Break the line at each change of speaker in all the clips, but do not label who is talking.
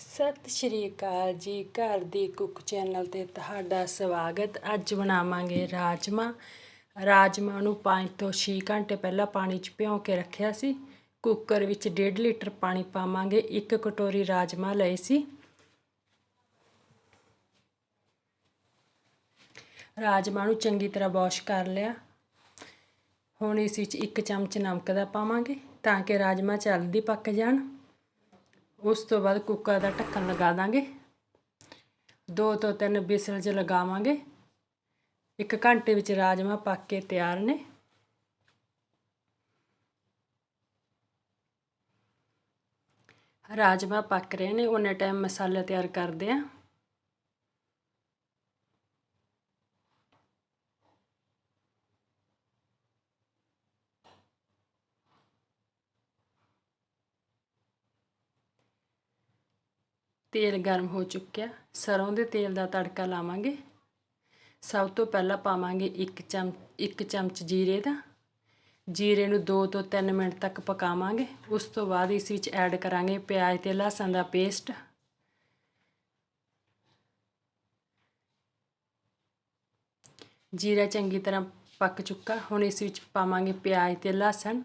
ਸਤਿ ਸ਼੍ਰੀ ਅਕਾਲ ਜੀ, ਘਰ ਦੀ ਕੁੱਕ ਚੈਨਲ ਤੇ ਤੁਹਾਡਾ ਸਵਾਗਤ। ਅੱਜ ਬਣਾਵਾਂਗੇ ਰਾਜਮਾ। ਰਾਜਮਾ ਨੂੰ 5 ਤੋਂ 6 ਘੰਟੇ ਪਹਿਲਾਂ ਪਾਣੀ 'ਚ ਭਿਓ ਕੇ ਰੱਖਿਆ ਸੀ। ਕੁੱਕਰ ਵਿੱਚ 1.5 ਲੀਟਰ ਪਾਣੀ ਪਾਵਾਂਗੇ। ਇੱਕ ਕਟੋਰੀ ਰਾਜਮਾ ਲਏ ਸੀ। ਰਾਜਮਾ ਨੂੰ ਚੰਗੀ ਤਰ੍ਹਾਂ ਵਾਸ਼ ਕਰ ਲਿਆ। ਹੁਣ ਇਸ ਵਿੱਚ ਇੱਕ ਚਮਚ ਨਮਕ ਦਾ ਪਾਵਾਂਗੇ ਤਾਂ ਕਿ ਰਾਜਮਾ ਜਲਦੀ ਪੱਕ ਜਾਣ। ਉਸ ਤੋਂ ਬਾਅਦ ਕੁੱਕਰ ਦਾ ਢੱਕਣ ਲਗਾ ਦਾਂਗੇ। ਦੋ ਤੋਂ ਤਿੰਨ ਬਿਸਲ 'ਚ ਲਗਾਵਾਂਗੇ। ਇੱਕ ਘੰਟੇ ਵਿੱਚ ਰਾਜਮਾ ਪੱਕ ਕੇ ਤਿਆਰ ਨੇ। ਰਾਜਮਾ ਪੱਕ ਰਹੇ ਨੇ ਉਹਨੇ ਟਾਈਮ ਮਸਾਲਾ ਤਿਆਰ ਕਰਦੇ ਆਂ। ਤੇਲ ਗਰਮ ਹੋ ਚੁੱਕਿਆ। ਸਰੋਂ ਦੇ ਤੇਲ ਦਾ ਤੜਕਾ ਲਾਵਾਂਗੇ। ਸਭ ਤੋਂ ਪਹਿਲਾਂ ਪਾਵਾਂਗੇ ਇੱਕ ਚਮ, ਇੱਕ ਚਮਚ ਜੀਰੇ ਦਾ। ਜੀਰੇ ਨੂੰ 2 ਤੋਂ 3 ਮਿੰਟ ਤੱਕ ਪਕਾਵਾਂਗੇ। ਉਸ ਤੋਂ ਬਾਅਦ ਇਸ ਵਿੱਚ ਐਡ ਕਰਾਂਗੇ ਪਿਆਜ਼ ਤੇ ਲਸਣ ਦਾ ਪੇਸਟ। ਜੀਰਾ ਚੰਗੀ ਤਰ੍ਹਾਂ ਪੱਕ ਚੁੱਕਾ। ਹੁਣ ਇਸ ਵਿੱਚ ਪਾਵਾਂਗੇ ਪਿਆਜ਼ ਤੇ ਲਸਣ।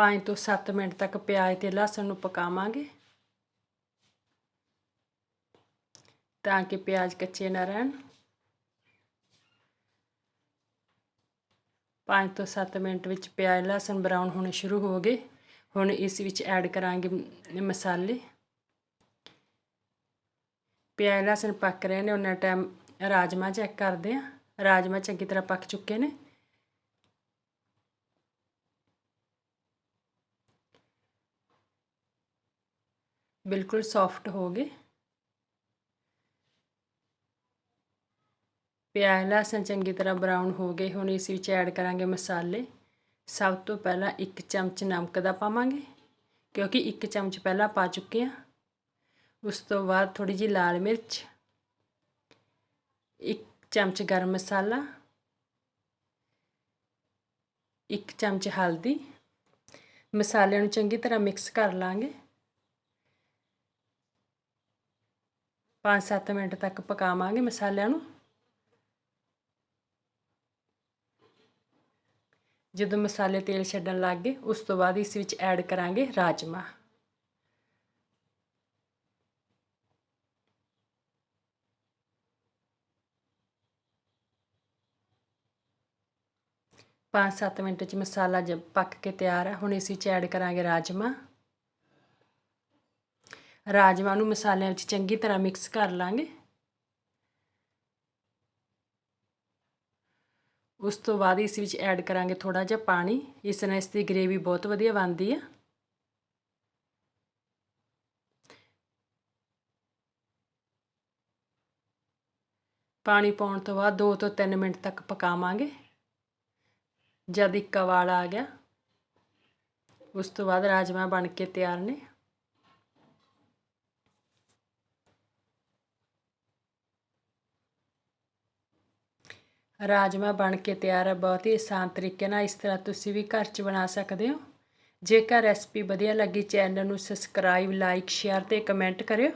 5 ਤੋਂ 7 ਮਿੰਟ ਤੱਕ ਪਿਆਜ਼ ਤੇ ਲਸਣ ਨੂੰ ਪਕਾਵਾਂਗੇ। ਤਾਂ ਕਿ ਪਿਆਜ਼ ਕੱਚੇ ਨਾ ਰਹਿਣ। 5 ਤੋਂ 7 ਮਿੰਟ ਵਿੱਚ ਪਿਆਜ਼, ਲਸਣ ਬਰਾਊਨ ਹੋਣੇ ਸ਼ੁਰੂ ਹੋ ਗਏ। ਹੁਣ ਇਸ ਵਿੱਚ ਐਡ ਕਰਾਂਗੇ ਮਸਾਲੇ। ਪਿਆਜ਼, ਲਸਣ ਪੱਕ ਰਹੇ ਨੇ, ਉਹਨਾਂ ਟਾਈਮ ਰਾਜਮਾ ਚੈੱਕ ਕਰਦੇ ਆ ਰਾਜਮਾ ਚੰਗੀ ਤਰ੍ਹਾਂ ਪੱਕ ਚੁੱਕੇ ਨੇ। ਬਿਲਕੁਲ ਸੌਫਟ ਹੋ ਗਏ ਪਿਆਜ਼, ਲਸਣ ਚੰਗੀ ਤਰ੍ਹਾਂ ਬਰਾਊਨ ਹੋ ਗਏ। ਹੁਣ ਇਸ ਵਿੱਚ ਐਡ ਕਰਾਂਗੇ ਮਸਾਲੇ। ਸਭ ਤੋਂ ਪਹਿਲਾਂ ਇੱਕ ਚਮਚ ਨਮਕ ਦਾ ਪਾਵਾਂਗੇ, ਕਿਉਂਕਿ ਇੱਕ ਚਮਚ ਪਹਿਲਾਂ ਪਾ ਚੁੱਕੇ ਆ ਉਸ ਤੋਂ ਬਾਅਦ ਥੋੜੀ ਜੀ ਲਾਲ ਮਿਰਚ, ਇੱਕ ਚਮਚ ਗਰਮ ਮਸਾਲਾ, ਇੱਕ ਚਮਚ ਹਲਦੀ। ਮਸਾਲਿਆਂ ਨੂੰ ਚੰਗੀ ਤਰ੍ਹਾਂ ਮਿਕਸ ਕਰ ਲਾਂਗੇ। 5-7 ਮਿੰਟ ਤੱਕ ਪਕਾਵਾਂਗੇ ਮਸਾਲਿਆਂ ਨੂੰ। ਜਦੋਂ ਮਸਾਲੇ ਤੇਲ ਛੱਡਣ ਲੱਗ ਗਏ, ਉਸ ਤੋਂ ਬਾਅਦ ਇਸ ਵਿੱਚ ਐਡ ਕਰਾਂਗੇ ਰਾਜਮਾ ਪੰਜ ਸੱਤ ਮਿੰਟ 'ਚ ਮਸਾਲਾ ਜ ਪੱਕ ਕੇ ਤਿਆਰ ਹੈ ਹੁਣ ਇਸ ਵਿੱਚ ਐਡ ਕਰਾਂਗੇ ਰਾਜਮਾ ਰਾਜਮਾ ਨੂੰ ਮਸਾਲਿਆਂ ਵਿੱਚ ਚੰਗੀ ਤਰ੍ਹਾਂ ਮਿਕਸ ਕਰ ਲਾਂਗੇ। ਉਸ ਤੋਂ ਬਾਅਦ ਇਸ ਵਿੱਚ ਐਡ ਕਰਾਂਗੇ ਥੋੜਾ ਜਿਹਾ ਪਾਣੀ। ਇਸ ਨਾਲ ਇਸ ਦੀ ਗ੍ਰੇਵੀ ਬਹੁਤ ਵਧੀਆ ਬਣਦੀ ਆ। ਪਾਣੀ ਪਾਉਣ ਤੋਂ ਬਾਅਦ 2 ਤੋਂ 3 ਮਿੰਟ ਤੱਕ ਪਕਾਵਾਂਗੇ। ਜਦ ਇੱਕ ਵਾਲ ਆ ਗਿਆ, ਉਸ ਤੋਂ ਬਾਅਦ ਰਾਜਮਾ ਬਣ ਕੇ ਤਿਆਰ ਨੇ। ਰਾਜਮਾ ਬਣ ਕੇ ਤਿਆਰ ਹੈ ਬਹੁਤ ਹੀ ਆਸਾਨ ਤਰੀਕੇ ਨਾਲ, ਇਸ ਤਰ੍ਹਾਂ ਤੁਸੀਂ ਵੀ ਘਰ 'ਚ ਬਣਾ ਸਕਦੇ ਹੋ। ਜੇਕਰ ਰੈਸਪੀ ਵਧੀਆ ਲੱਗੀ ਚੈਨਲ ਨੂੰ ਸਬਸਕ੍ਰਾਈਬ ਲਾਈਕ ਸ਼ੇਅਰ ਤੇ ਕਮੈਂਟ ਕਰਿਓ।